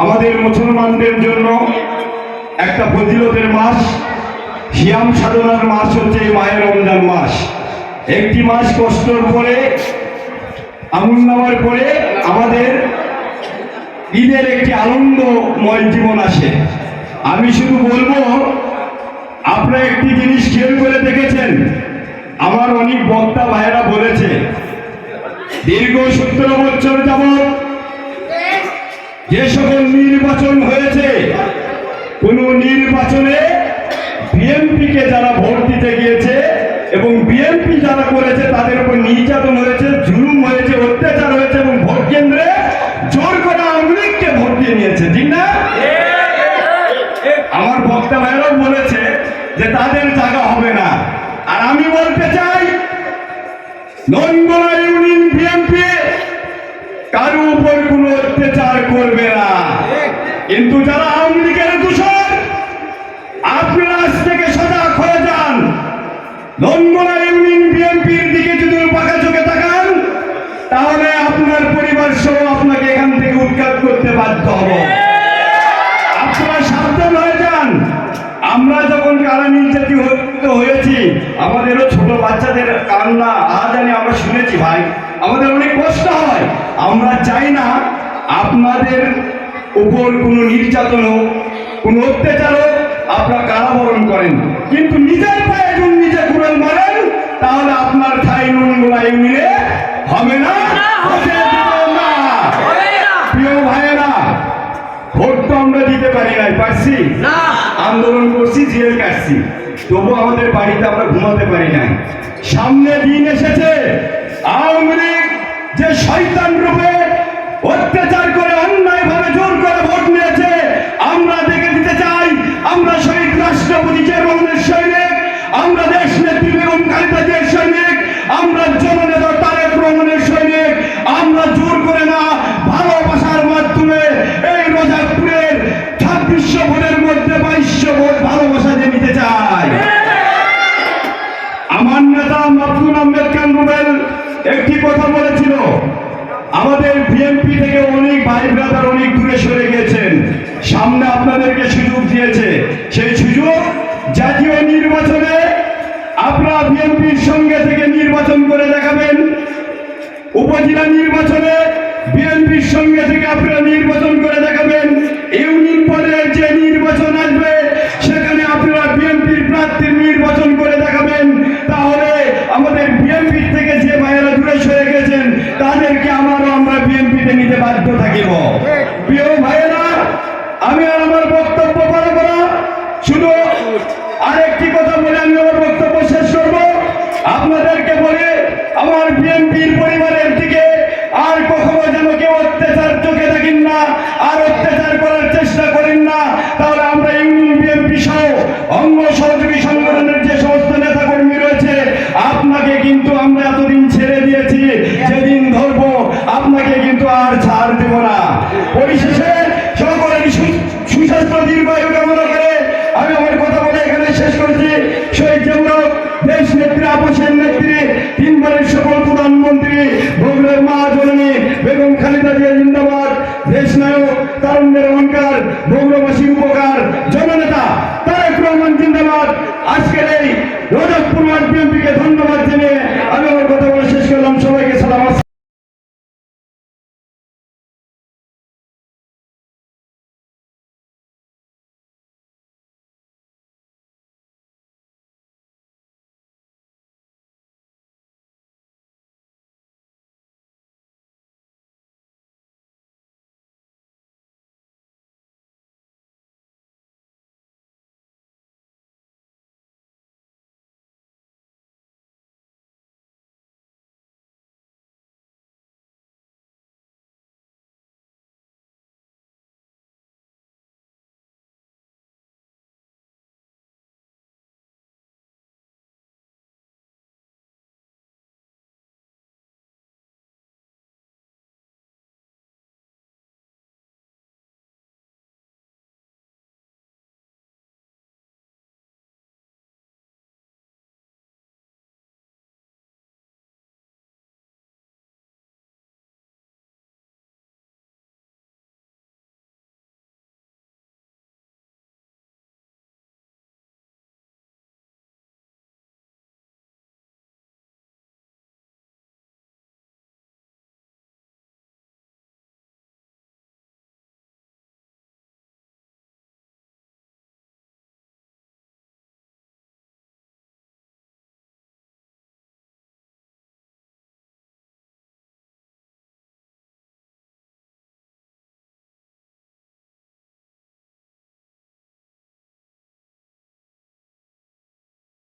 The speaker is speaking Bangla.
আমাদের মুসলমানদের জন্য একটা ফজিলতের মাস সিয়াম সাধনার মাস হচ্ছে মায়ের রমজান মাস। একটি মাস কষ্টর পরে, আমুল নামার পরে আমাদের ঈদের একটি আনন্দময় জীবন আসে। আমি শুধু বলব, আপনারা একটি জিনিস খেয়াল করে দেখেছেন? আমার অনেক বক্তা ভাইয়েরা বলেছে, দীর্ঘ সতেরো বছর যাবত যে সকল নির্বাচন হয়েছে, কোন নির্বাচনে বিএনপিকে যারা ভোট দিতে গিয়েছে এবং বিএনপি যারা করেছে তাদের উপর নির্যাতন হয়েছে, জুলুম হয়েছে, অত্যাচার হয়েছে এবং ভোট কেন্দ্রে জোর করে আওয়ামী ভোট দিয়ে নিয়েছে, ঠিক না? আমার বক্তা ভাইরাও বলেছে যে তাদের জায়গা হবে না। আর আমি বলতে চাই নন্দনা ইউনিয়ন কারও উপর কোনো অত্যাচার করবে না। কিন্তু যারা আওয়ামী লীগের দূষণ আপনারা আজ থেকে সজাগ হয়ে যান। নন্দনা ইউনিয়ন বিএনপির দিকে যদি পাকা চোখে তাকান তাহলে আপনার পরিবার সহ আপনাকে এখান থেকে উৎখাত করতে বাধ্য হব। আপনারা সাবধান হয়ে যান। আমরা যখন কারা নির্যাতিত হয়েছি আমাদেরও ছোট বাচ্চাদের কান্না আজানি আমরা শুনেছি ভাই। আমাদের অনেক কষ্ট হয়। আমরা চাই না আপনাদের উপর কোনো নির্যাতন হোক কোনো অত্যাচার হোক আপনারা কারাবরণ করেন। কিন্তু নিজের পায়ে যদি নিজে কুড়াল মারেন তাহলে আপনার ঠাই নুনগুলা ইউনিয়নে হবে না। প্রিয় ভাইয়েরা ভোট তো আমরা দিতে পারি নাই পারছি? আন্দোলন করছি জেল কাটছি। তবু আমাদের বাড়িতে আমরা ঘুমাতে পারি নাই। সামনে দিন এসেছে আওয়ামী যে শয়তান রূপে অত্যাচার করে অন্যায় ভাবে জোর করে ভোট নিয়েছে, আমরা দেখে দিতে চাই। আমরা শহীদ রাষ্ট্রপতি জিয়া রহমানের সৈনিক, আমরা দেশ নেত্রী বেগম খালেদা সৈনিক, আমরা জননেতা তারেক রহমানের সৈনিক, আমরা জোর করে না ভালোবাসার মাধ্যমে এই রোজাপুরের ছাব্বিশশো ভোটের একটি কথা বলেছিল, আমাদের বিএনপি থেকে অনেক ভাই ব্রাদার অনেক দূরে সরে গেছেন সামনে আপনাদেরকে সুযোগ দিয়েছে। সেই সুযোগ জাতীয় নির্বাচনে আপনারা বিএনপির সঙ্গে থেকে নির্বাচন করে দেখাবেন। উপজেলা নির্বাচনে বিএনপির সঙ্গে থেকে আপনারা নির্বাচন করে দেখাবেন। ইউনিয়ন পর্যায়ের যে নির্বাচন আসবে সেখানে আপনারা বিএনপির প্রার্থীর নির্বাচন করে দেখাবেন তাহলে আমাদের বিএনপির থেকে যে ভাইয়েরা দূরে সরে গেছেন তাদেরকে আমারও আমরা নিতে বাধ্য থাকিব। প্রিয় ভাইয়েরা আমি আর আমার বক্তব্য পারব না। শুধু আরেকটি কথা ভোগলের মা জননী বেগম খালিদা জিয়া জিন্দাবাদ, দেশ নায়ক, তারুণ্যের অহংকার ভোগলবাসীর উপকার, জননেতা তারেক রহমান জিন্দাবাদ। আজকের এই রজতপুর বিএনপিকে ধন্যবাদ।